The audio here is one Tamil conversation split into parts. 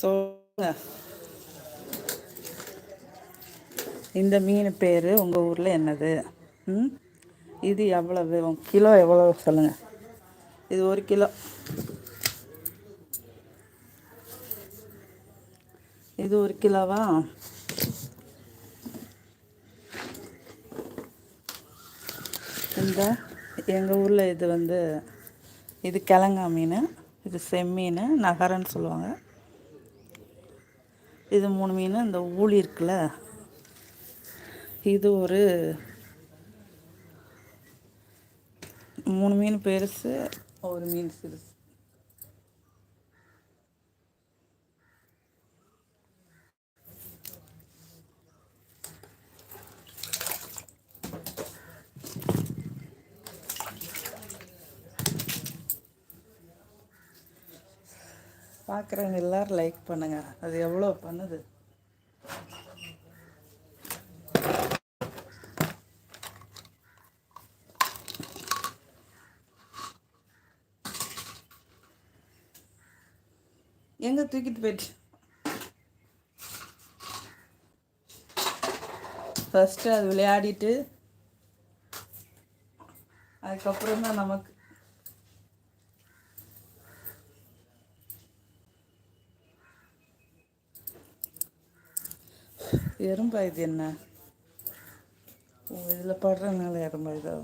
சொல்லுங்க இந்த மீன் பேர் உங்கள் ஊரில் என்னது? ம்? இது எவ்வளவு? உங்க கிலோ எவ்வளோ சொல்லுங்கள் இது ஒரு கிலோ. இது ஒரு கிலோவா? இந்த எங்கள் ஊரில் இது வந்து இது கிழங்கா மீன் இது செம்மீன் நகரன்னு சொல்லுவாங்க. இது மூணு மீன் இந்த ஊழி இருக்குல்ல? இது ஒரு மூணு மீன் பெருசு ஒரு மீன் சிறுசு. பார்க்குறவங்க எல்லோரும் லைக் பண்ணுங்கள் அது எவ்வளோ பண்ணுது? எங்கே தூக்கிட்டு போயிட்டு? ஃபஸ்ட்டு அது விளையாடிட்டு அதுக்கப்புறம் தான் நமக்கு எறும்பா இது என்ன? இதில் படுறதுனால எறும்பா இதோ.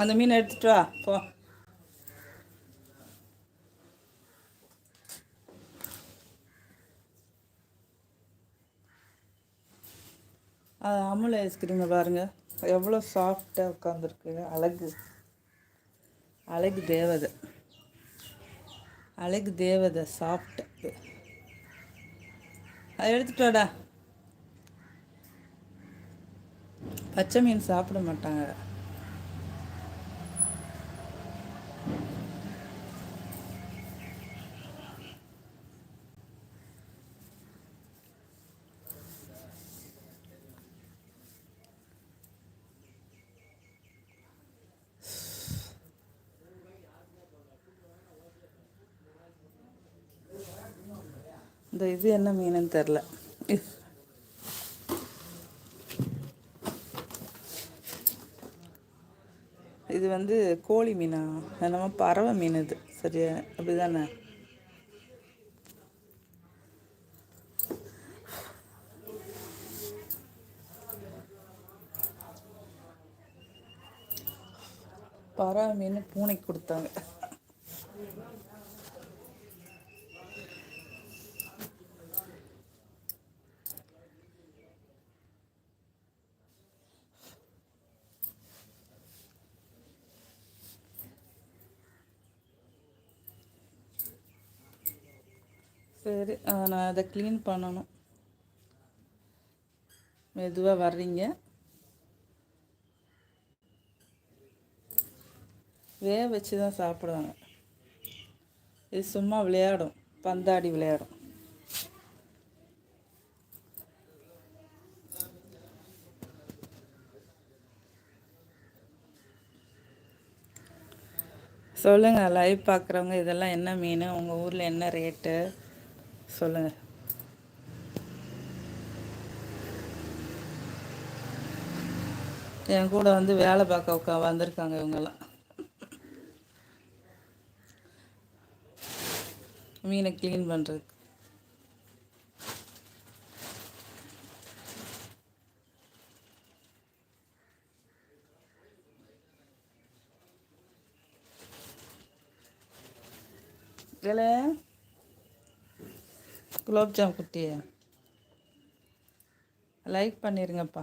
அந்த மீன் எடுத்துட்டு வா போ. அது அமுல் ஐஸ்கிரீமை பாருங்கள் எவ்வளோ சாஃப்டாக உட்காந்துருக்கு அழகு. அழகு தேவதை. அழகு தேவதை சாஃப்ட் அதை எடுத்துட்டோடா வாடா. பச்சை மீன் சாப்பிட மாட்டாங்க. இந்த இது என்ன மீனுன்னு தெரில இது வந்து கோழி மீனா? என்னமோ பறவை மீன் இது. சரியா அப்படிதானே? பறவை மீன் பூனைக்கு கொடுத்தாங்க. சரி ஆ, நான் அதை க்ளீன் பண்ணணும். மெதுவாக வர்றீங்க. வேக வச்சு தான் சாப்பிடுவாங்க. இது சும்மா விளையாடும் பந்தாடி விளையாடும். சொல்லுங்கள் லைவ் பார்க்குறவங்க இதெல்லாம் என்ன மீன்? உங்கள் ஊரில் என்ன ரேட்டு சொல்லுங்கள் என் கூட வந்து வேலை பார்க்க உட்கா வந்திருக்காங்க இவங்கெல்லாம். மீனை க்ளீன் பண்ணுறதுக்கு இல்லை குலோப்ஜாம் குட்டியை. லைக் பண்ணிடுங்கப்பா